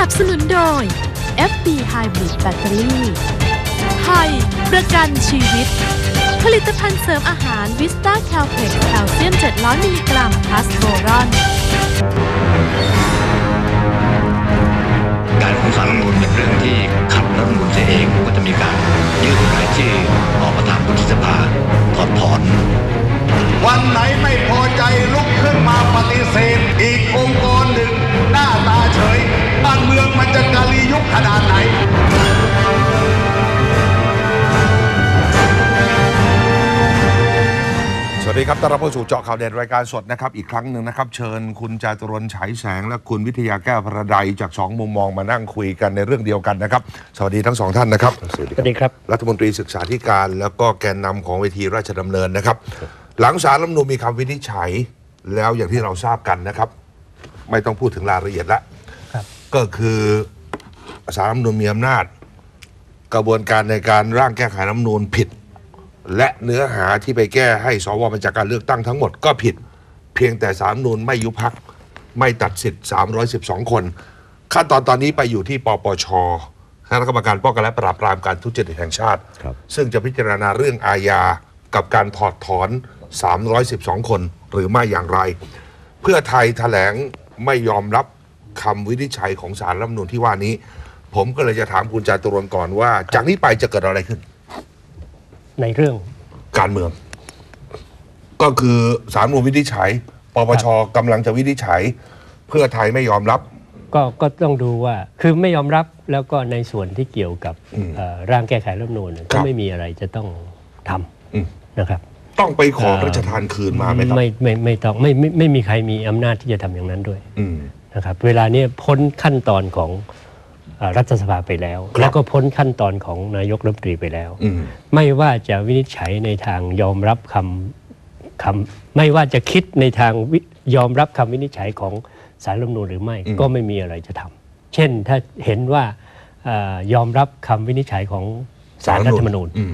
นับสนุนโดย FB Hybrid Battery ไทยประกันชีวิต ผลิตภัณฑ์เสริมอาหารวิสตาแคลเพล็กแคลเซียม 700 มิลลิกรัมพลัสโบรอน การของสารรัฐธรรมนูญเป็นเรื่องที่ขัดรัฐธรรมนูญเสียเองก็จะมีการยื่นรายชื่อออกประธานวุฒิสภาถอดถอน วันไหนไม่พอใจลุกขึ้นมาปฏิเสธ อีกองค์กรหนึ่งหน้าตาเฉย บ้านเมืองมันจะกาลียุคขนาดไหนสวัสดีครับต้อนรับเข้าสู่เจาะข่าวเด่นรายการสดนะครับ อีกครั้งหนึ่งนะครับ เชิญคุณจาตุรนต์ฉายแสง และคุณวิทยาแก้วพระใดจากสองมุมมองมานั่งคุยกันในเรื่องเดียวกันนะครับ สวัสดีทั้งสองท่านนะครับ สวัสดีสวัสดีครับ รัฐมนตรีศึกษาธิการ แล้วก็แกนนำของเวทีราชดำเนินนะครับ หลังสารรัฐธรรมนูญมีคำวินิจฉัยแล้วอย่างที่เราทราบกันนะครับ ไม่ต้องพูดถึงรายละเอียดละครับ ก็คือสารรัฐธรรมนูญมีอำนาจ กระบวนการในการร่างแก้ไขรัฐธรรมนูญผิด และเนื้อหาที่ไปแก้ให้สวมาจากการเลือกตั้งทั้งหมดก็ผิด เพียงแต่สารรัฐธรรมนูญไม่ยุบพักไม่ตัดสิทธิ์ 312 คน ขั้นตอนตอนนี้ไปอยู่ที่ปปชคณะกรรมการป้องกันและปราบปรามการทุจริตแห่งชาติซึ่งจะพิจารณาเรื่องอาญากับการถอดถอน 312 คนหรือไม่อย่างไร เพื่อไทยแถลงไม่ยอมรับคำวินิจฉัยของสารรัฐธรรมนูญที่ว่านี้ ผมก็เลยจะถามคุณจาตุรนต์ก่อนว่า จากนี้ไปจะเกิดอะไรขึ้น ในเรื่องการเมือง ก็คือสารรัฐธรรมนูญวินิจฉัยปปชกำลังจะวินิจฉัย เพื่อไทยไม่ยอมรับ ก็ก็ต้องดูว่าคือไม่ยอมรับแล้วก็ในส่วนที่เกี่ยวกับเอ่อร่างแก้ไขรัฐธรรมนูญเนี่ยครัก็บ ไม่มีอะไรจะต้องทอืมำนะครับ ต้องไปขอเอ่อพระราชทานคืนมาไหมครับไม่ไม่ไม่ต้องไม่ไม่ไม่มีใครมีอำนาจที่จะทำอย่างนั้นด้วยอืม นะครับ เวลาเนี้พ้นขั้นตอนของเอ่อรัฐสภาไปแล้ว ครับ แล้วก็พ้นขั้นตอนของนายกรัฐมนตรีไปแล้ว อืม ไม่ว่าจะวินิจฉัยในทางยอมรับคำคำไม่ว่าจะคิดในทางวิยอมรับคำวินิจฉัยของสารรัฐธรรมนูญหรือไม่อืมก็ไม่มีอะไรจะทำเช่นถ้าเห็นว่าเอ่อยอมรับคำวินิจฉัยของสารรัฐธรรมนูญ อืม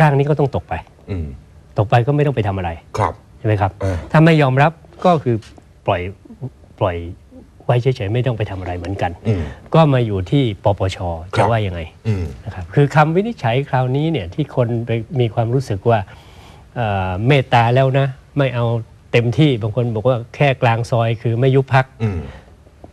ร่างนี้ก็ต้องตกไป อืม ตกไปก็ไม่ต้องไปทำอะไรครับใช่ไหมครับเออถ้าไม่ยอมรับก็คือปล่อยปล่อยไว้เฉยๆไม่ต้องไปทำอะไรเหมือนกันอืมก็มาอยู่ที่ปปชครัจะบว่ายังไงอืมนะครับคือคำวินิจฉัยคราวนี้เนี่ยที่คนไปมีความรู้สึกว่าเอ่อเมตตาแล้วนะ ไม่เอาเต็มที่บางคนบอกว่าแค่กลางซอยคือไม่ยุบพักอืม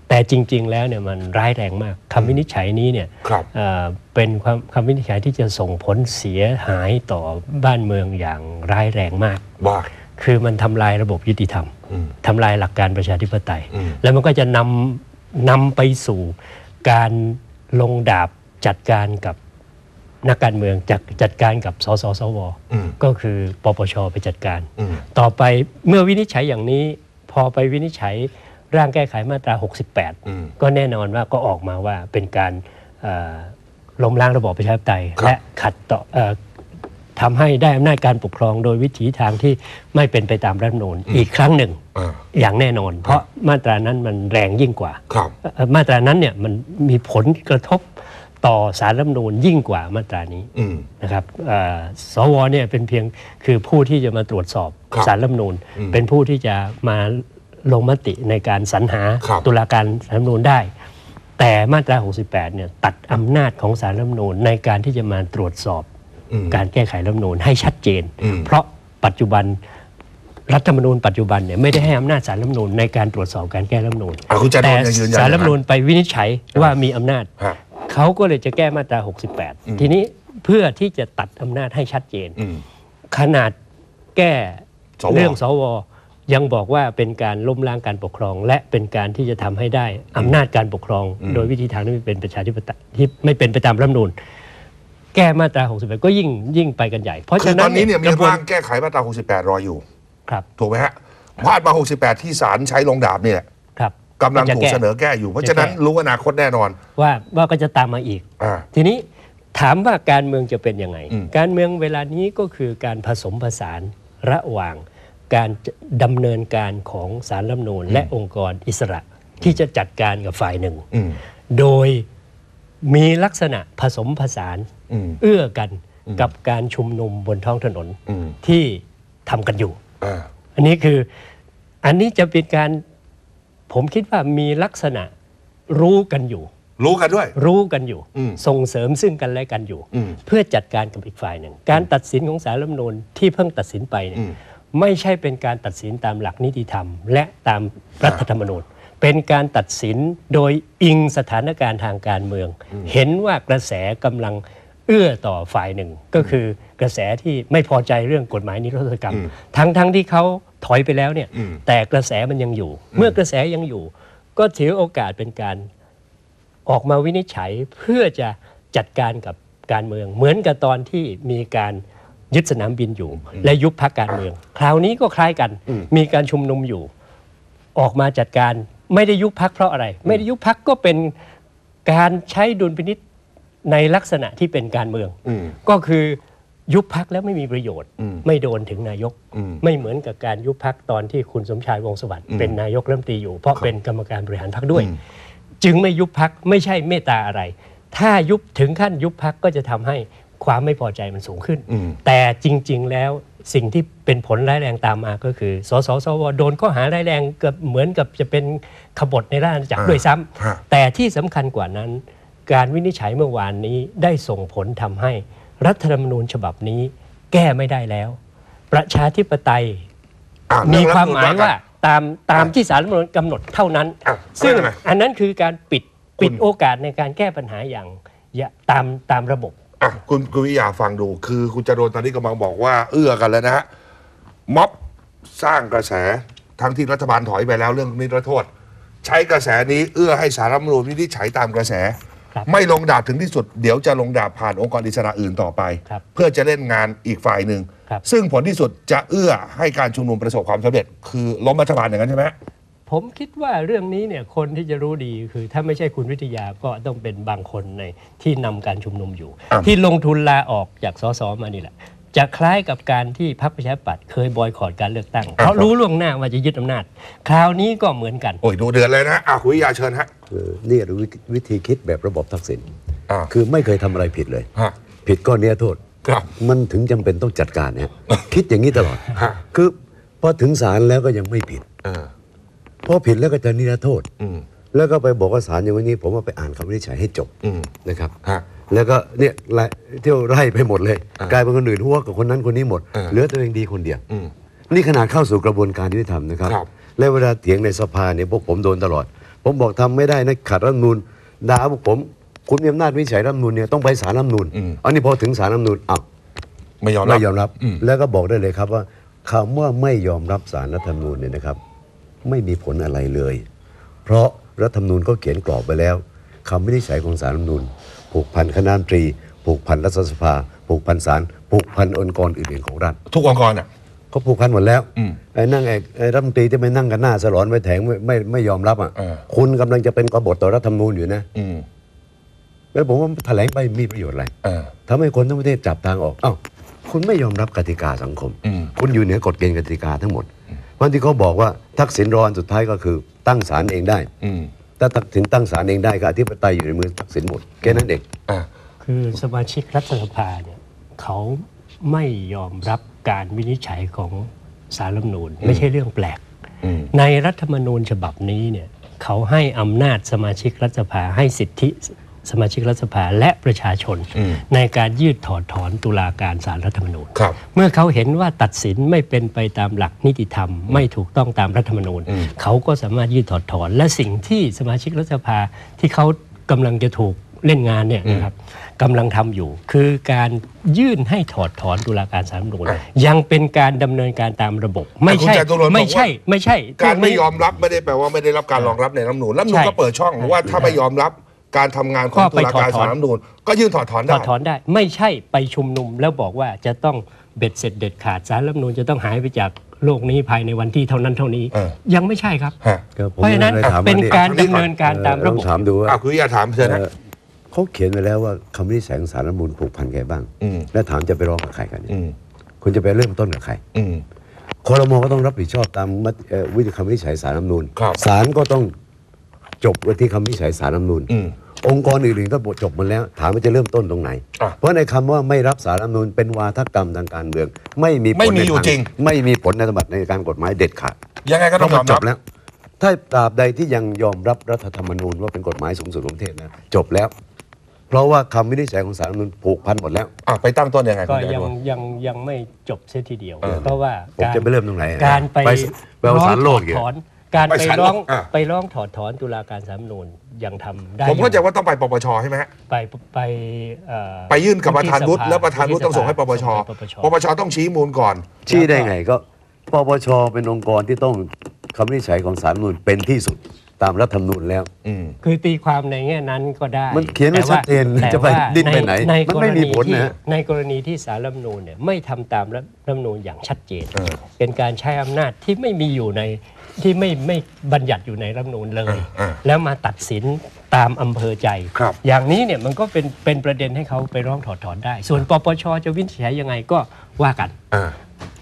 แต่จริง ๆ แล้วเนี่ยมันร้ายแรงมากคำวินิจฉัยนี้เนี่ยครับเอ่อเป็นความคำวินิจฉัยที่จะส่งผลเสียหายต่อบ้านเมืองอย่างร้ายแรงมากว่าคือมันทำลายระบบยุติธรรมอืมทำลายหลักการประชาธิปไตย อืม แล้วมันก็จะนำนำไปสู่การลงดาบจัดการกับนักการเมืองจัดจัดการกับสสสว อืม ก็คือปปชไปจัดการ อืม ต่อไปเมื่อวินิจฉัยอย่างนี้ พอไปวินิจฉัย ร่างแก้ไขมาตราอืม68 ก็แน่นอนว่าก็ออกมาว่าเป็นการเอ่อล้มล้างระบอบประชาธิปไตยครับและขัดต่อเอ่อทำให้ได้อำนาจการปกครองโดยวิถีทางที่ไม่เป็นไปตามรัฐธรรมนูญอีกครั้งหนึ่งอ่าอย่างแน่นอน เพราะมาตรานั้นมันแรงยิ่งกว่าครับเอ่อมาตรานั้นเนี่ยมันมีผลกระทบต่อสารรัฐธรรมนูญยิ่งกว่ามาตรานี้อืมนะครับเอ่อสวเนี่ยเป็นเพียงคือผู้ที่จะมาตรวจสอบครับสารรัฐธรรมนูญอืมเป็นผู้ที่จะมา ลงมติในการสรรหาครับตุลาการสารรัฐธรรมนูญได้ แต่มาตรา 68 เนี่ยตัดอำนาจของสารรัฐธรรมนูญในการที่จะมาตรวจสอบอืมการแก้ไขรัฐธรรมนูญให้ชัดเจนอืมเพราะปัจจุบันรัฐธรรมนูญปัจจุบันเนี่ยไม่ได้ให้อำนาจสารรัฐธรรมนูญในการตรวจสอบการแก้รัฐธรรมนูญอะคุณจาตุรแต่นต์ยังยืนยันสารรัฐธรรมนูญอย่งไปวินิจฉัยว่ามีอำนาจฮะเขาก็เลยจะแก้มาตรา 68 ทีนี้เพื่อที่จะตัดอำนาจให้ชัดเจนอืมขนาดแก้สวเรื่องสว ยังบอกว่าเป็นการล้มล้างการปกครอง และเป็นการที่จะทำให้ได้อำนาจการปกครอง โดยวิธีทางที่ไม่เป็นประชาธิปไตยที่ไม่เป็นไปตามรัฐธรรมนูญแก้มาตรา 68 ก็ยิ่งยิ่งไปกันใหญ่ เพราะคือฉะตนั้อนนนี้เนี่ยมีกระบวนร่างแก้ไขมาตรา 68 รออยู่ ครับ ถูกไหมฮะพาดมา 68 ที่ศาลใช้ลงดาบเนี่ยครับกำลังจะถูกแก้เสนอแก้อยู่ เพราะฉะนั้นจะแก้รู้อนาคตแน่นอน ว่าว่าก็จะตามมาอีกอ่าทีนี้ถามว่าการเมืองจะเป็นยังไงอืมการเมืองเวลานี้ก็คือการผสมผสานระหว่าง การดำเนินการของสารรัฐธรรมนูญและองค์กรอิสระที่จะจัดการกับฝ่ายหนึ่งอืมโดยมีลักษณะผสมผสานอืมเอื้อกันกับการชุมนุมบนท้องถนนอืมที่ทำกันอยู่อ่าอันนี้คืออันนี้จะเป็นการผมคิดว่ามีลักษณะรู้กันอยู่ รู้กันด้วย รู้กันอยู่อืมส่งเสริมซึ่งกันและกันอยู่อืมเพื่อจัดการกับอีกฝ่ายหนึ่ง การตัดสินของสารรัฐธรรมนูญที่เพิ่งตัดสินไปเนี่ยอืม ไม่ใช่เป็นการตัดสินตามหลักนิติธรรม และตามรัฐธรรมนูญ เป็นการตัดสินโดยอิงสถานการณ์ทางการเมือง เห็นว่ากระแสกำลังเอื้อต่อฝ่ายหนึ่ง ก็คือกระแสที่ไม่พอใจเรื่องกฎหมายนิรโทษกรรม ทั้งทั้งที่เขาถอยไปแล้วเนี่ยอืมแต่กระแสมันยังอยู่ เมื่อกระแสยังอยู่ ก็ถือโอกาสเป็นการออกมาวินิจฉัยเพื่อจะจัดการกับการเมือง เหมือนกับตอนที่มีการ ยึดสนามบินอยู่ และยุบพักการเมือง คราวนี้ก็คล้ายกัน มีการชุมนุมอยู่ ออกมาจัดการไม่ได้ยุบพักเพราะอะไร ไม่ได้ยุบพักก็เป็นการใช้ดุลพินิษในลักษณะที่เป็นการเมืองอืมก็คือยุบพักแล้วไม่มีประโยชน์อืมไม่โดนถึงนายกอืมไม่เหมือนกับการยุบพักตอนที่คุณสมชายวงศ์สวัสดิ์เป็นนายกรัฐมนตรีอยู่ เพราะเป็นกรรมการบริหารพักด้วย จึงไม่ยุบพักไม่ใช่เมตตาอะไร ถ้ายุบถึงขั้นยุบพักก็จะทำให้ ความไม่พอใจมันสูงขึ้นอืมแต่จริง ๆ แล้วสิ่งที่เป็นผลร้ายแรงตามมาก็คือ สสสวโดนข้อหาร้ายแรงเกือบเหมือนกับจะเป็นขบฏในราชอาณาจักรอ่าด้วยซ้ำฮะแต่ที่สำคัญกว่านั้น การวินิจฉัยเมื่อวานนี้ได้ส่งผลทำให้รัฐธรรมนูญฉบับนี้ แก้ไม่ได้แล้ว ประชาธิปไตยอะมีเรื่องความหมายรัฐธรรนูญว่าตามตามที่สารรัฐธรรมนูญกำหนดเท่านั้นอะซึ่งเรื่องอะไรอันนั้นคือการปิดคุณปิดโอกาสในการแก้ปัญหาอย่างอย่าตามตามระบบ อะคุณคุณวิทยาฟังดู คือคุณจรนตอนนี้กำลังบอกว่า เอื้อกันแล้วนะฮะม็อบสร้างกระแสทั้งที่รัฐบาลถอยไปแล้วเรื่องนิรโทษ ใช้กระแสนี้เอื้อให้สารรัฐธรรมนูญวินิจฉัยตามกระแสครับไม่ลงดาบถึงที่สุด เดี๋ยวจะลงดาบผ่านองค์กรอิสระอื่นต่อไป ครับเพื่อจะเล่นงานอีกฝ่ายหนึ่ง ครับ ซึ่งผลที่สุดจะเอื้อให้การชุมนุมประสบความสำเร็จ คือล้มรัฐบาลอย่างนั้นใช่ไหม ผมคิดว่าเรื่องนี้เนี่ยคนที่จะรู้ดีคือถ้าไม่ใช่คุณวิทยาก็ต้องเป็นบางคนในที่นำการชุมนุมอยู่อะที่ลงทุนลาออกจากสสมานี่แหละ จะคล้ายกับการที่พรรคประชาธิปัตย์เคยบอยคอรดการเลือกตั้งเพราะรู้ล่วงหน้าว่าจะยึดอำนาจ คราวนี้ก็เหมือนกัน โอ้ยดูเดือดเลยนะอะคุณวิทยาเชิญฮะคือนี่คือวิธีวิธีคิดแบบระบบทักษิณอ่าคือไม่เคยทำอะไรผิดเลยฮะผิดก็เนี้ยโทษครับมันถึงจำเป็นต้องจัดการเนี่ยคิดอย่างนี้ตลอดฮะคือพอถึงศาลแล้วก็ยังไม่ผิด เออพอผิดแล้วก็จะนิรโทษอืมแล้วก็ไปบอกว่าศาลอย่างวันนี้ผมว่าไปอ่านคำวินิจฉัยให้จบอืมนะครับฮะแล้วก็เนี่ยไล่เที่ยวไล่ไปหมดเลยอ่ากลายเป็นคนอื่นหัวกับคนนั้นคนนี้หมดเออเหลือตัวเองดีคนเดียวอืมนี่ขนาดเข้าสู่กระบวนการยุติธรรมนะครับครับ และเวลาเถียงในสภาเนี่ยพวกผมโดนตลอด ผมบอกทำไม่ได้นะขัดรัฐธรรมนูญด่าพวกผม คุณมีอำนาจวินิจฉัยรัฐธรรมนูญเนี่ยต้องไปศาลรัฐธรรมนูญอืมอันนี้พอถึงศาลรัฐธรรมนูญอ้าวไม่ยอมรับไม่ยอมรับอืมแล้วก็บอกได้เลยครับว่าคำว่าไม่ยอมรับศาลรัฐธรรมนูญเนี่ยนะครับ ไม่มีผลอะไรเลย เพราะรัฐธรรมนูญก็เขียนกรอบไปแล้วคำวินิจฉัยของศาลรัฐธรรมนูญผูกพันคณะรัฐมนตรี ผูกพันรัฐสภา ผูกพันศาลผูกพันองค์กรอื่นๆของรัฐ ทุกองค์กรอะเขาผูกพันหมดแล้วอืมไอ้นั่งไอ้ไอ้รัฐมนตรีที่ไปนั่งกันหน้าสลอนไว้แถงไม่ไม่ไม่ยอมรับอะเออคุณกำลังจะเป็นกบฏต่อรัฐธรรมนูญอยู่นะอืมแล้วผมว่าแถลงไปมีประโยชน์อะไรเออทำให้คนทั้งประเทศจับทางออกอ้าวคุณไม่ยอมรับกติกาสังคมอืมคุณอยู่เหนือกฎเกณฑ์กติกาทั้งหมด วันที่เขาบอกว่าทักษิณรออันสุดท้ายก็คือตั้งศาลเองได้อืมถ้าทักษิณตั้งศาลเองได้ก็อธิปไตยอยู่ในมือทักษิณหมดแค่นั้นเองอะคือสมาชิกรัฐสภาเนี่ยเขาไม่ยอมรับการวินิจฉัยของสารรัฐธรรมนูญไม่ใช่เรื่องแปลกอืมในรัฐธรรมนูญฉบับนี้เนี่ยเขาให้อำนาจสมาชิกรัฐสภาให้สิทธิ สมาชิกรัฐสภาและประชาชนอืมในการยืดถอดถอนตุลาการสารรัฐธรรมนูญครับเมื่อเขาเห็นว่าตัดสินไม่เป็นไปตามหลักนิติธรรม ไม่ถูกต้องตามรัฐธรรมนูญอืมเขาก็สามารถยืดถอดถอน และสิ่งที่สมาชิกรัฐสภาที่เขากำลังจะถูกเล่นงานเนี่ยนะครับกำลังทำอยู่ คือการยื่นให้ถอดถอนตุลาการสารรัฐธรรมนูญยังเป็นการดำเนินการตามระบบ ไม่ใช่คุณจตุรนต์บอกว่าไม่ใช่ ไม่ใช่ การไม่พวยอมรับไม่ได้แปลว่าไม่ได้รับการรองรับในรัฐธรรมนูญรัฐธรรมนูญใช่ก็เปิดช่องว่าถ้าไม่ยอมรับ การทำงานของก็ตุไปลาถอดการถอน ศาลรัฐธรรมนูญก็ยื่นถอดถอนถได้อดถอนได้ ไม่ใช่ไปชุมนุมแล้วบอกว่าจะต้องเบ็ดเสร็จเด็ดขาดสารรัฐธรรมนูญจะต้องหายไปจากโลกนี้ภายในวันที่เท่านั้นเท่านี้ เออยังไม่ใช่ครับ ฮะก็ผมเพราะฉะนั้นลยถมว่เป็นการอันนี้ดำเนินการตามระบบ เออลองถามดูว่าอะคุณวิทยาถามเชิญนะ เอ่อเขาเขียนไว้แล้วว่าคำวินิจฉัยของศาลรัฐธรรมนูญผูกพันใครบ้าง อืม แล้วถามจะไปร้องกับใครกันเนี่ยอืมคุณจะไปเริ่มต้นกับใครอืม คอรมอก็ต้องรับผิดชอบตามมติเอ่อวิธีคำวินิจฉัยสารรัฐธรรมนูญครับ ศาลก็ต้องจบไว้ที่คำวินิจฉัยสารรัฐธรรมนูญอืม องค์กรอื่นๆก็จบหมาแล้ว ถามว่าจะเริ่มต้นตรงไหน อะเพราะในคำว่าไม่รับสารรัฐธรรมนูญเป็นวาทกรรมทางการเมือง ไม่มีผลไม่มีในอยู่ทาจริง ไม่มีผลในธบัตในการกฎหมายเด็ดขาดยังไงก็ต้องยอมจรับบแล้ว ถ้าตราบใดที่ยังยอมรับรัฐธรรมนูญว่าเป็นกฎหมายสูงสุดของประเทศนะจบแล้ว เพราะว่าคำวินิจฉัยของศาลรัฐธรรมนูญผูกพันหมดแล้ว อะไปตั้งต้นยังไงก็คุณจยังตุรนยังยังไม่จบเสียทีเดียว เออ เพราะว่าผมการจะไปเริ่มตรงไหนการไปไปไปเอาศาลโลกถอีกอดถอน การไปไปศาลร้องโลกอะ ไปร้องถอดถอนตุลาการสาลรฐธรรมนูญยังทำได้ผมเข้าใจอยู่ว่าต้องไปปปชใช่ไหมฮะไปไปเอ่อไปยื่นกับประธานวุฒิที่สภแล้วประธานวุฒิต้องส่งให้ปปชส่งให้ปปช ปปชต้องชี้มูลก่อน ชี้ได้ไงก็ปปชเป็นองค์กรที่ต้องคำวินิจฉัยของศาลรัฐธรรมนูญเป็นที่สุด ตามรัฐธรรมนูญแล้วอืมคือตีความในแง่นั้นก็ได้มันเขียนไว้แต่ว่าชัดเจนแต่จะไปว่าดิ้นไปไหนในมันไม่มีผลกรณีที่นะในกรณีที่สารรัฐธรรมนูญเนี่ยไม่ทำตามรัฐธรรมนูญอย่างชัดเจนเออเป็นการใช้อำนาจที่ไม่มีอยู่ในที่ไม่ไม่บัญญัติอยู่ในรัฐธรรมนูญเลยเออแล้วมาตัดสินตามอำเภอใจครับอย่างนี้เนี่ยมันก็เป็นเป็นประเด็นให้เขาไปร้องถอดถอนได้ ส่วนปปชจะวินิจฉัยยังไงก็ว่ากันอ่า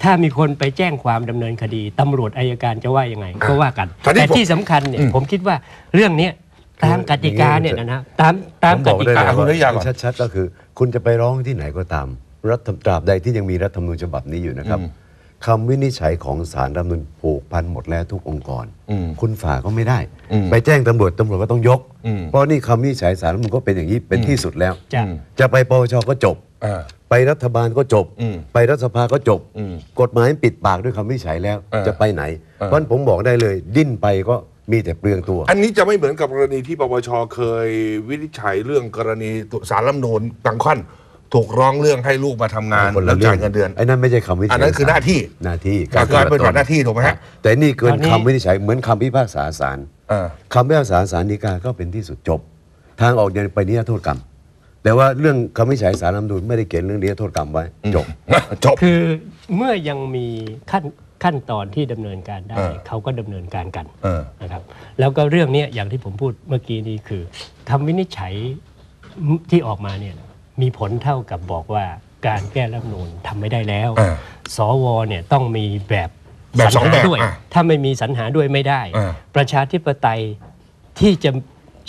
ถ้ามีคนไปแจ้งความดำเนินคดีตำรวจอายการจะว่ายังไงก็ว่ากันคราวนี้แต่ผมที่สำคัญเนี่ยอืม ผมคิดว่าเรื่องเนี้ยตามกติกาเนี่ยนะนะตามตามผมกบอกติได้กาเลยคุณวิทยาก่อนว่าชัดๆก็คือ คุณจะไปร้องที่ไหนก็ตาม รัฐตราบใดที่ยังมีรัฐธรรมนูญฉบับนี้อยู่นะครับอืมคำวินิจฉัยของศาลรัฐธรรมนูญผูกพันหมดแล้วทุกองค์กร อืมคุณฝ่าก็ไม่ได้ อืมไปแจ้งตำรวจตำรวจก็ต้องยก อืม เพราะนี่คำวินิจฉัยศาลรัฐธรรมนูญก็เป็นอย่างนี้เป็นที่สุดแล้วจะอืมจะไปปปชก็จบอ่า ไปรัฐบาลก็จบอืมไปรัฐสภาก็จบอืมกฎหมายปิดปากด้วยคำวินิจฉัยแล้วเออจะไปไหนเออเพราะฉะนั้นผมบอกได้เลย ดิ้นไปก็มีแต่เปลืองตัว อันนี้จะไม่เหมือนกับกรณีที่ปปชเคยวินิจฉัยเรื่องกรณีสารรัฐธรรมนูญบางขั้นถูกร้องเรื่องให้ลูกมาทำงานคนแล้ละวเรื่จ่ายเงินเดือนไอ้นั่นไม่ใช่คำวินิจฉัยอันนั้นคือหน้าที่หน้าที่ก็คือเป็นหน้าที่ถูกไหมฮะแต่นี่เกินตอนนี้คำวินิจฉัยเหมือนคำพิพากษาศาลอ่าคำพิพากษาศาลฎีกาก็เป็นที่สุดจบ ทางออกยังไปนิรโทษกรรม แต่ว่าเรื่องคำวินิจฉัยศาลรัฐธรรมนูญไม่ได้เขียนเรื่องนิรโทษกรรมไว้จบ จบ คือเมื่อยังมีขั้นขั้นตอนที่ดำเนินการได้ เออเขาก็ดำเนินการกันเออ นะครับแล้วก็เรื่องเนี้ยอย่างที่ผมพูดเมื่อกี้นี้คือคำวินิจฉัยที่ออกมาเนี่ยมีผลเท่ากับบอกว่าการแก้รัฐธรรมนูญทำไม่ได้แล้วอ่าสวเนี่ยต้องมีแบบแบบรรสองหาแบบด้วย อะถ้าไม่มีสรรหาด้วยไม่ได้อ่าประชาธิปไตยที่จะ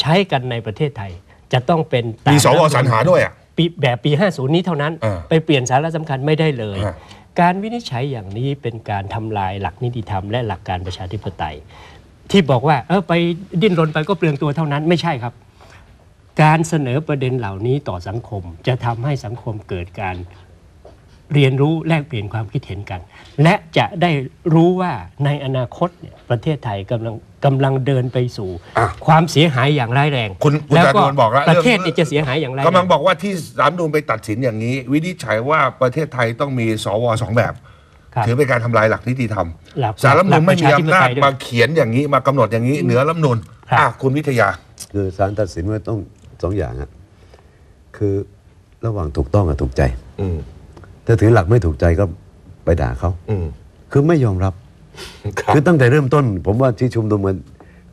ใช้กันในประเทศไทย จะต้องเป็นตามีสวรัฐธรรมนูญสรรหาด้วยอะ ปีแบบปี 50 นี้เท่านั้น อ่าไปเปลี่ยนสาระสำคัญไม่ได้เลย อ่า การวินิจฉัยอย่างนี้เป็นการทำลายหลักนิติธรรมและหลักการประชาธิปไตย ที่บอกว่าเออไปดิ้นรนไปก็เปลืองตัวเท่านั้นไม่ใช่ครับ การเสนอประเด็นเหล่านี้ต่อสังคม จะทำให้สังคมเกิดการ เรียนรู้แลกเปลี่ยนความคิดเห็นกัน และจะได้รู้ว่าในอนาคตเนี่ยประเทศไทยกำลังกำลังเดินไปสู่ อะ ความเสียหายอย่างร้ายแรงคุณคุณแล้วจาก็รุวรรณบอกแล้วประเทศเรื่องเนี่ยจะเสียหายอย่างไรายแรกำลังบอกว่าที่สามนูนไปตัดสินอย่างนี้ วินิจฉัยว่าประเทศไทยต้องมีสวสองแบบ ครับ ถือเป็นการทำลายหลักนิติธรรมหลักสารรัฐธรรมนูญไม่มีอำนาจหลักประชาธิปไตยด้วยมาเขียนอย่างนี้มากำหนดอย่างนี้ เหนือรัฐธรรมนูญครับ อะคุณวิทยา คือศาลตัดสินว่าต้องสองอย่างอะคือระหว่างถูกต้องกับถูกใจ อืม ถ้าถือหลักไม่ถูกใจก็ไปด่าเขาอืมคือไม่ยอมรับ ครับ คือตั้งแต่เริ่มต้น ผมว่าที่ชุมนุมกัน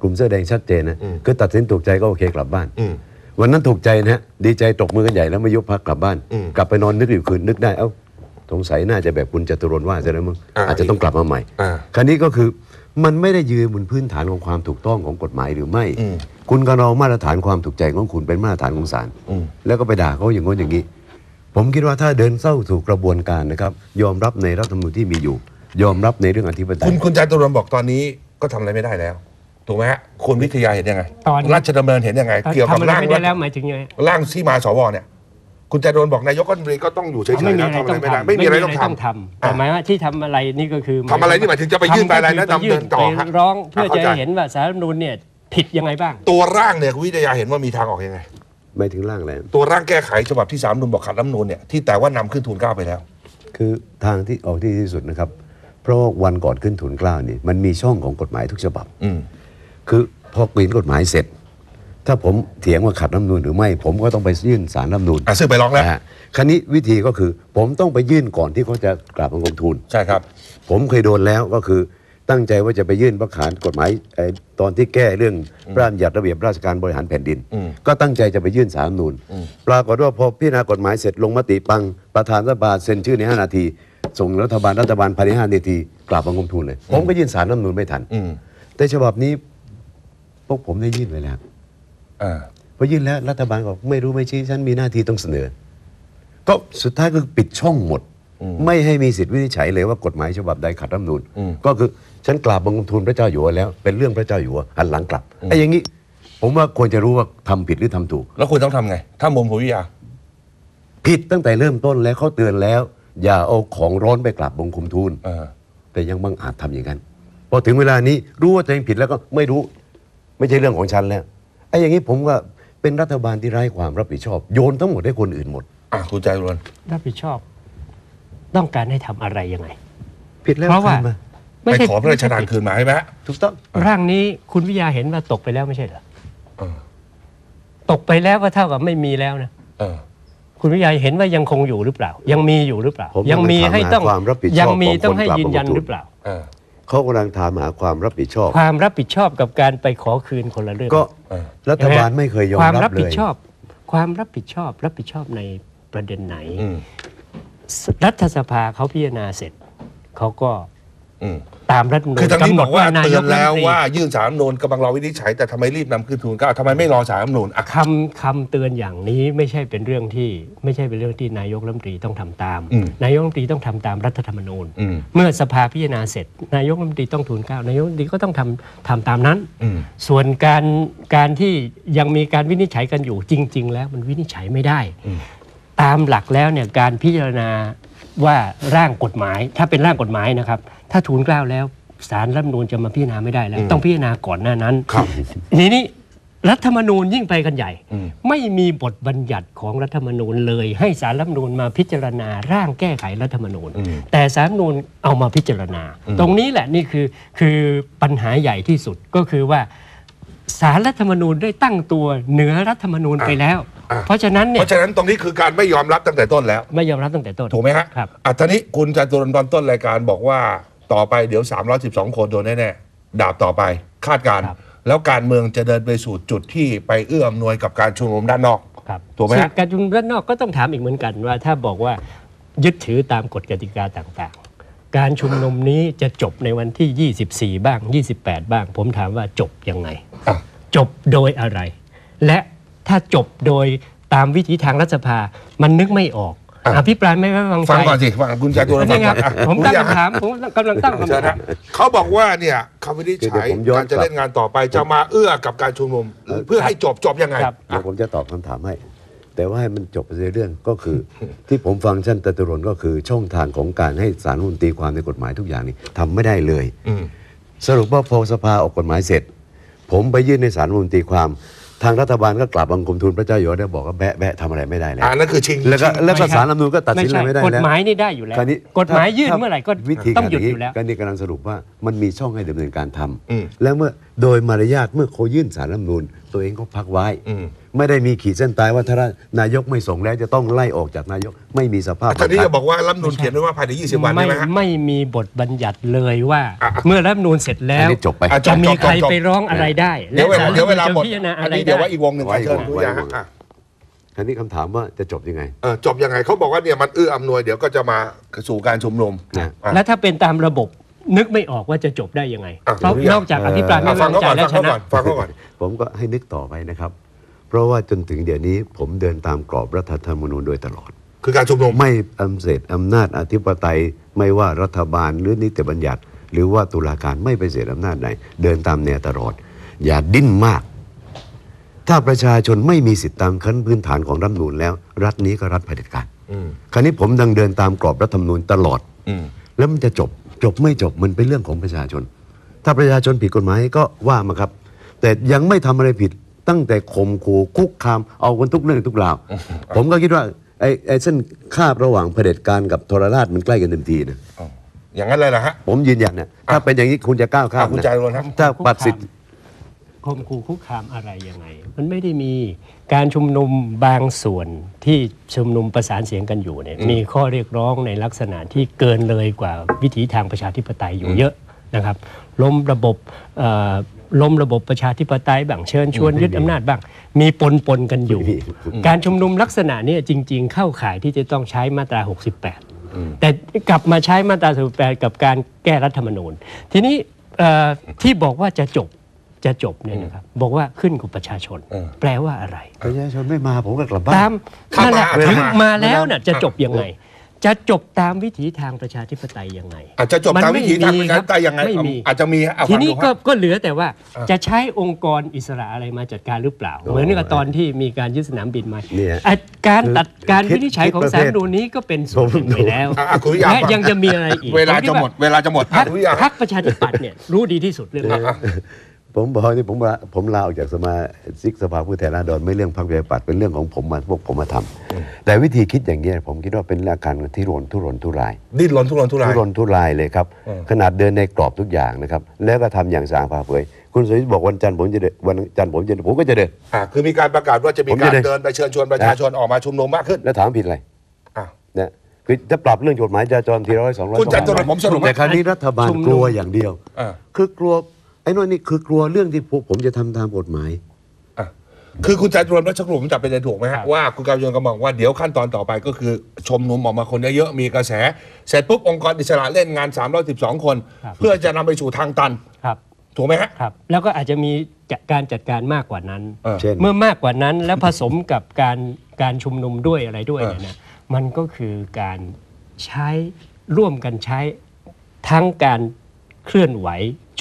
กลุ่มเสื้อแดงชัดเจนนะอืม คือตัดสินถูกใจก็โอเคกลับบ้าน อืม วันนั้นถูกใจนะฮะดีใจตกมือกันใหญ่แล้วไม่ยกพักกลับบ้าน อืมกลับไปนอนนึกอยู่คืนนึกได้เอ้าสงสัยน่าจะแบบคุณจตุรนต์ว่าจะแล้วมึงอ่าอาจจะต้องกลับมาใหม่อ่าคราวนี้ก็คือมันไม่ได้ยืนบนพื้นฐานของความถูกต้องของกฎหมายหรือไม่ อืมคุณก็เอามาตรฐานความถูกใจของคุณเป็นมาตรฐานของศาลอืม แล้วก็ไปด่าเขาอย่างโน้นอย่างนี้ ผมคิดว่าถ้าเดินเศร้าสู่กระบวนการนะครับยอมรับในรัฐธรรมนูญที่มีอยู่ ยอมรับในเรื่องอธิปไตคุยณคุณจาตุรนต์บอกตอนนี้ก็ทำอะไรไม่ได้แล้วถูกไหมฮะคุณวิทยาเห็นยังไงตอนราชดำเนินเห็นยังไง เกี่ยวกับทำอะไรร่างไม่ได้แล้วหมายถึงยังไง ร่างที่มาสวเนี่ย คุณจาตุรนต์บอกนายกรัฐมนตรีก็ต้องอยู่เฉยไม่ๆมีนะอะไรทำอะไรต้องไม่ได้ทำไม่มีอะไรต้องททำแต่หมายว่าที่ทำอะไรนี่ก็คือทำอะไรนี่หมายถึงจะไปยื่นใบอะไรนะทำก็คือดำเนินต่อไปฮะร้องเพื่อเข้าจะใจให้เห็นว่าสารรัฐธรรมนูญเนี่ยผิดยังไงบ้างำตัวร่างเนี่ยคุณวิทยาเห็นว่ามีทางออกยังไง ไม่ถึงร่างแล้วตัวร่างแก้ไขฉบับที่สามนุนบอกขัดรัฐธรรมนูญเนี่ยที่แต่ว่านำขึ้นทูลเกล้าไปแล้ว คือทางที่ออกที่ดีที่สุดนะครับ เพราะว่าวันก่อนขึ้นทุนเกล้านี่มันมีช่องของกฎหมายทุกฉบับอืมคือพอเขียนกฎหมายเสร็จ ถ้าผมเถียงว่าขัดรัฐธรรมนูญหรือไม่ ผมก็ต้องไปยื่นสารรัฐธรรมนูญอะซึ่งไปร้องแล้วนะฮะคราวนี้วิธีก็คือ ผมต้องไปยื่นก่อนที่เขาจะกราบบังคมทูลใช่ครับ ผมเคยโดนแล้วก็คือ ตั้งใจว่าจะไปยื่นประขานกฎหมายไอ้ตอนที่แก้เรื่องพระราชบัญญัติระเบียบราชการบริหารแผ่นดินอืมก็ตั้งใจจะไปยื่นสารรัฐธรรมนูญปรากฏว่าพอพิจารณากฎหมายเสร็จลงมติปังประธานรัฐบาลเซ็นชื่อใน 5 นาที ส่งรัฐบาลรัฐบาลภายใน5นาทีกราบบังคมทูลเลย ผมก็ยื่นสารรัฐธรรมนูญไม่ทัน อืมแต่ฉบับนี้พวกผมได้ยื่นไว้แล้วอ่าพอยื่นแล้วรัฐบาลบอกไม่รู้ไม่ชี้ฉันมีหน้าที่ต้องเสนอ ก็สุดท้ายก็ปิดช่องหมด ไม่ให้มีสิทธิ์วินิจฉัยเลยว่ากฎหมายฉบับใดขัดรัฐธรรมนูญอืมก็คือ ฉันกราบบังคมทูลพระเจ้าอยู่หัวแล้ว เป็นเรื่องพระเจ้าอยู่หัวหันหลังกลับไอ้อย่างนี้ผมว่าควรจะรู้ว่าทำผิดหรือทำถูก แล้วคุณต้องทำไง ถ้ามุมผมวิทยา ผิดตั้งแต่เริ่มต้นแล้วเขาเตือนแล้ว อย่าเอาของร้อนไปกราบบังคมทูล เออ แต่ยังบังอาจทำอย่างนั้นพอถึงเวลานี้รู้ว่าตัวเองผิดแล้วก็ไม่รู้ ไม่ใช่เรื่องของฉันแล้วไอ้อย่างนี้ผมว่าเป็นรัฐบาลที่ไร้ความรับผิดชอบ โยนทั้งหมดให้คนอื่นหมด อะคุณใจรวนรับผิดชอบ ต้องการให้ทำอะไรยังไง ผิดแล้วเพราะว่าคื นมาไปขอพระราชทานคืนมาใช่ไหมฮะถูกต้องร่างนี้คุณวิทยาเห็นว่าตกไปแล้วไม่ใช่เหรอเออตกไปแล้วก็เท่ากับไม่มีแล้วนะเออ คุณวิทยาเห็นว่ายังคงอยู่หรือเปล่า ยังมีอยู่หรือเปล่า ผมยังมีให้ต้องกำลังถามหาความรับผิดชอบยังมีของคนต้องให้กลับยืนยันมาหรือเปล่า เออ เขากำลังถามหาความรับผิดชอบ ความรับผิดชอบกับการไปขอคืนคนละเรื่อง ก็เออ รัฐบาลไม่เคยยอมความรัรับบเลผิดย ชอบ ความรับผิดชอบ รับผิดชอบในประเด็นไหน อืม รัฐสภาเขาพิจารณาเสร็จ เขาก็อืม ตามรัฐธรรมนูคือญทางนี้กำหนบดอกว่าว่านาเตืยอนกรัฐแล้วมนตรีว่ายื่นสารรัฐธรรมนูญกำลังรอวินิจฉัยแต่ทำไมรีบนำขึ้นทูลเกล้าทำไมไม่รอสารรัฐธรรมนูญอะคำคำเตือนอย่างนี้ไม่ใช่เป็นเรื่องที่ไม่ใช่เป็นเรื่องที่นายกรัฐมนตรีต้องทำตามอืมนายกรัฐมนตรีต้องทำตามรัฐธรรมนูญอืมเมื่อสภาพิจารณาเสร็จ นายกรัฐมนตรีต้องทูลเกล้านายกรัฐมนตรีก็ต้องทำทำตามนั้นอืมส่วนการการที่ยังมีการวินิจฉัยกันอยู่จริง ๆ แล้วมันวินิจฉัยไม่ได้ ตามหลักแล้วเนี่ยการพิจารณา ว่าร่างกฎหมาย ถ้าเป็นร่างกฎหมายนะครับ ถ้าทูลเกล้าแล้วสารรัฐธรรมนูญจะมาพิจารณาไม่ได้แล้ว ต้องพิจารณาก่อนหน้านั้นครับทีนี้รัฐธรรมนูญยิ่งไปกันใหญ่อืมไม่มีบทบัญญัติของรัฐธรรมนูญเลย ให้สารรัฐธรรมนูญมาพิจารณาร่างแก้ไขรัฐธรรมนูญอืมแต่สารรัฐธรรมนูญเอามาพิจารณา ตรงนี้แหละนี่คือคือปัญหาใหญ่ที่สุดก็คือว่า สารรัฐธรรมนูญได้ตั้งตัวเหนือรัฐธรรมนูญไปแล้ว อะ เพราะฉะนั้นเพเนี่ยราะฉะนั้นตรงนี้คือการไม่ยอมรับตั้งแต่ต้นแล้ว ไม่ยอมรับตั้งแต่ต้น ถูกไหมฮะครับ อะทีนี้คุณจตุรนต์ตอนต้นรายการบอกว่าต่อไปเดี๋ยว 312 คนโดนแน่ๆ ดาบต่อไปคาดการณ์ครับ แล้วการเมืองจะเดินไปสู่จุดที่ไปเอื้ออำนวยกับการชุมนุมด้านนอก ครับถูกไหมฮะ ส่วนการชุมนุมด้านนอกก็ต้องถามอีกเหมือนกันว่า ถ้าบอกว่ายึดถือตามกฎกติกาต่างๆ การชุมนุมนี้จะจบในวันที่ 24 บ้าง 28 บ้าง ผมถามว่าจบยังไงอะจบโดยอะไร และถ้าจบโดยตามวิถีทางรัฐสภา มันนึกไม่ออกอะอภิปรายไม่ไว้วางใจฟังก่อนสิฟังคุณจตุรนต์ฟันี่งคก่รัอบนอะผมตั้งอยากคำถามผมกำลังตั้งคำเชิญถามนะเขาบอกว่าเนี่ยคำวินิจฉัยเดี๋ยวผมย้อนการจะกลับเล่นงานต่อไปจะมาเอื้อกับการชุมนุม เพื่อให้จบจบยังไงครับเดี๋ยวผมจะตอบคำถามให้ แต่ว่าให้มันจบไปในเรื่องก็คือ ที่ผมฟังท่านตตุรนต์ก็คือช่องทางของการให้สารรัฐธรรมนูญตีความในกฎหมายทุกอย่างนี้ทำไม่ได้เลย อืม สรุปว่าพอสภาออกกฎหมายเสร็จ ผมไปยื่นในสารรัฐธรรมนูญตีความ ทางรัฐบาลก็กลับบังคมทูลพระเจ้าอยู่หัวได้บอกว่าแบะแบะทำอะไรไม่ได้แล้วอ่านั่นคือชิงแล้วก็ชิงแล้วก็ไม่ใช่สารรัฐธรรมนูญก็ตัดสินอะไรไม่ได้กฎแล้ว หมายนี่ได้อยู่แล้ว คราวนี้กฎหมายยื่นถ้เมื่อไหร่ก็วิธีต้องการหยุดออยู่ยู่แล้แล้ววก็นี่กำลังสรุปว่ามันมีช่องให้ดำเนินการทำอืมแล้วเมื่อโดยมารยาทเมื่อเขายื่นสารรัฐธรรมนูญตัวเองก็พักไว้ อืม ไม่ได้มีขีดเส้นตายว่าถ้านายกไม่ส่งแล้วจะต้องไล่ออกจากนายกไม่มีสภาพ ตอนนี้บังคัจะบอกว่ารัฐธรรมนูญเขียนไว้ว่าภายใน 20 วันไม่ใช่ไหมฮะ ไม่มีบทบัญญัติเลยว่า อะเมื่อรัฐธรรมนูญเสร็จแล้อันวนี้จบไปอะจะมีใครจบจบไปร้องอะไรได้เดี๋ยวเวลาและเดี๋ยวเวลาหมดจะพิจารณาอัอะนไรนี้เดี๋ยวได้ ว่าอีกวงหนึ่งขอเชิญคุณยาฮะอะคราวนี้คำถามว่าจะจบยังไง เออจบยังไงเขาบอกว่าเนี่ยมันเอื้ออำนวยเดี๋ยวก็จะมาสู่การชุมนุมนะ อะ และถ้าเป็นตามระบบนึกไม่ออกว่าจะจบได้ยังไงอะเพราะเดี๋ยวนอกจากอภิปรายไม่อะไว้ฟังวางเขาใจก่อนและฟังชเขานะ ก่อนฟังเขาก่อน ผมก็ให้นึกต่อไปนะครับ เพราะว่าจนถึงเดี๋ยวนี้ผมเดินตามกรอบรัฐธรรมนูญโดยตลอด คือการชุมนุมไม่อำเสร็จอำนาจอธิปไตยไม่ว่ารัฐบาลหรือนิติบัญญัติ หรือว่าตุลาการไม่ไปเสียอำนาจไหน เดินตามแนวตลอด อย่าดิ้นมาก ถ้าประชาชนไม่มีสิทธิตามขั้นพื้นฐานของรัฐธรรมนูญแล้ว รัฐนี้ก็รัฐเผด็จการอืมคราวนี้ผมดังเดินตามกรอบรัฐธรรมนูญตลอดอืมแล้วมันจะจบจบไม่จบมันเป็นเรื่องของประชาชน ถ้าประชาชนผิดกฎหมายก็ว่ามาครับ แต่ยังไม่ทำอะไรผิด ตั้งแต่ข่มขู่คุกคามเอากันทุกเรื่องทุกราว ผมก็คิดว่าไอ้ไอ้เส้นคาบระหว่างเผด็จการกับทรราชมันใกล้กันเต็มทีนะอ๋ออย่างนั้นเลยเหรอฮะ ผมยืนยันเนี่ยถ้าเป็นอย่างนี้คุณจะก้าวข้ามอะคุณนะจารุวรรณครับถ้าปัดสิทธิ์ข่มขู่คุกคามอะไรยังไง มันไม่ได้มีการชุมนุมบางส่วนที่ชุมนุมประสานเสียงกันอยู่เนี่ยมีข้อเรียกร้องในลักษณะที่เกินเลยกว่าวิถีทางประชาธิปไตยอยู่เยอะนะครับล้มระบบเอ่อ ล้มระบบประชาธิปไตยบ้างเชิญชวนยึดอำนาจบ้าง มีปนปนๆกันอยู่ การชุมนุมลักษณะเนี้จริง ๆ เข้าข่ายที่จะต้องใช้มาตรา 68 แต่กลับมาใช้มาตรา 68 กับการแก้รัฐธรรมนูญ ทีนี้เอ่อที่บอกว่าจะจบจะจบเนี่ยนะครับบอกว่าขึ้นกับประชาชนเออแปลว่าอะไร ประชาชนไม่มาผมก็กลับบ้านตามถ้านั่นแหละมาถึงถ้ามามาแล้วน่ะจะจบยังไง จะจบตามวิถีทางประชาธิปไตยยังไง อาจจะจบตามวิธีทางประชาธิปไตยยังไงไม่มีอาจจะมีฮะเอาทีฟังนี้ดูก็ฮะก็เหลือแต่ว่าอะจะใช้องค์กรอิสระอะไรมาจัดการหรือเปล่าโอ้เหมือนกับตอนที่มีการยึดสนามบินไหมเนี่ยอะการตัดการคิดวินิจฉัยของคิดประสาเภรทดูนี้ก็เป็นส่วนหนึ่งผมดูไปแล้วอะอะคุณวิทยาและฟังยังจะมีอะไรอีกเวลาผมคิจะว่หมดเวลาจะหมดพรรคคุณวิทยาพรรคประชาธิปัตย์เนี่ยรู้ดีที่สุดเรื่องนี้อะ ผมบอกนี่ผมลาผมลาออกจากสมาชิกสภาผู้แทนราษฎรไม่เรื่องพรรคประชาธิปัตย์เป็นเรื่องของผมมาพวกผมมาทำแต่วิธีคิดอย่างนี้ยผมคิดว่าเป็นอาการที่รนทุรนทุราย ดิ้นรนทุรนทุรายทุรนทุรายเลยครับอืมขนาดเดินในกรอบทุกอย่างนะครับ แล้วก็ทำอย่างสางผ่าเผยคุณสุริยบอกวันจันทร์ผมจะเดินวันจันทร์ผมจะเดินผมก็จะเดินอะคือมีการประกาศว่าจะมีผมการจะได้เดินไปเชิญชวนประชาชนออกมาชุมนุมมากขึ้น แล้วถามผิดอะไรอะนะคือจะปรับเรื่องกฎหมายจราจรทีละร้อยสองร้อยคุณจตุรนต์ผมสรุปไหมแต่คราวนี้รัฐบาลชุมนุมกลัวอย่างเดียวอะคือกลัว ไอ้นู่นนี่คือกลัวเรื่องที่พวกผมจะทำตามกฎหมายอะคือคุณจตุรนต์รัชกลุ่มจับประเด็นถูกไหมครัฮะบ ว่าคุณกำยนก็บอกว่าเดี๋ยวขั้นตอนต่อไปก็คือชมนุมออกมาคนเยอะๆมีกระแส เสร็จปุ๊บองค์กรอิสระเล่นงาน 312 คน ครับ เพื่อจะนำไปสู่ทางตัน ครับถูกไหมฮะ ครับแล้วก็อาจจะมีจะการจัดการมากกว่านั้น เออ เช่น เมื่อมากกว่านั้นแล้วผสมกับการการชุมนุมด้วยอะไรด้วยเออเนี่ยนะมันก็คือการใช้ร่วมกันใช้ทั้งการเคลื่อนไหว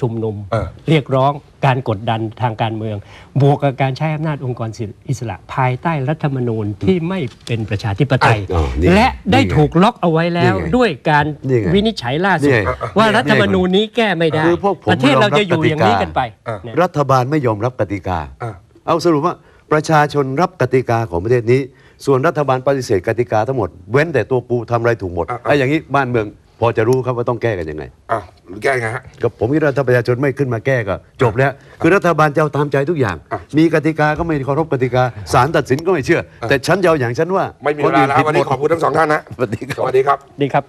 ชุมนุมเออเรียกร้องการกดดันทางการเมือง บวกกับการใช้อำนาจองค์กรอิสระภายใต้รัฐธรรมนูญที่ไม่เป็นประชาธิปไตยอ๋อนี่ไงและได้นี่ไงถูกล็อกเอาไว้แล้วนี่ไงด้วยการนี่ไงวินิจฉัยล่าสุดนี่ไงว่ารัฐธรรมนูญนี้แก้ไม่ได้คือพวกผมประเทศเราจะอยู่อย่างนี้กันไปอะเนี่ยรัฐบาลไม่ยอมรับกติกาอะเอาสรุปว่าประชาชนรับกติกาของประเทศนี้ ส่วนรัฐบาลปฏิเสธกติกาทั้งหมด เว้นแต่ตัวกูทำอะไรถูกหมดอะอะไอ้อย่างนี้บ้านเมือง พอจะรู้ครับว่าต้องแก้กันยังไง อะแก้ไงฮะ ก็ผมคิดว่าถ้าประชาชนไม่ขึ้นมาแก้ก็จบแล้ว คือรัฐบาลจะเอาตามใจทุกอย่าง อะ มีกติกาก็ไม่เคารพกติกาศาลตัดสินก็ไม่เชื่อ แต่ฉันจะเอาอย่างฉันว่าไม่มีเวลาแล้วควันอื่นี้ผิดหขอบคุณทั้งสองท่านนะ สวัสดีครับสวัสดีครับ ดีครับ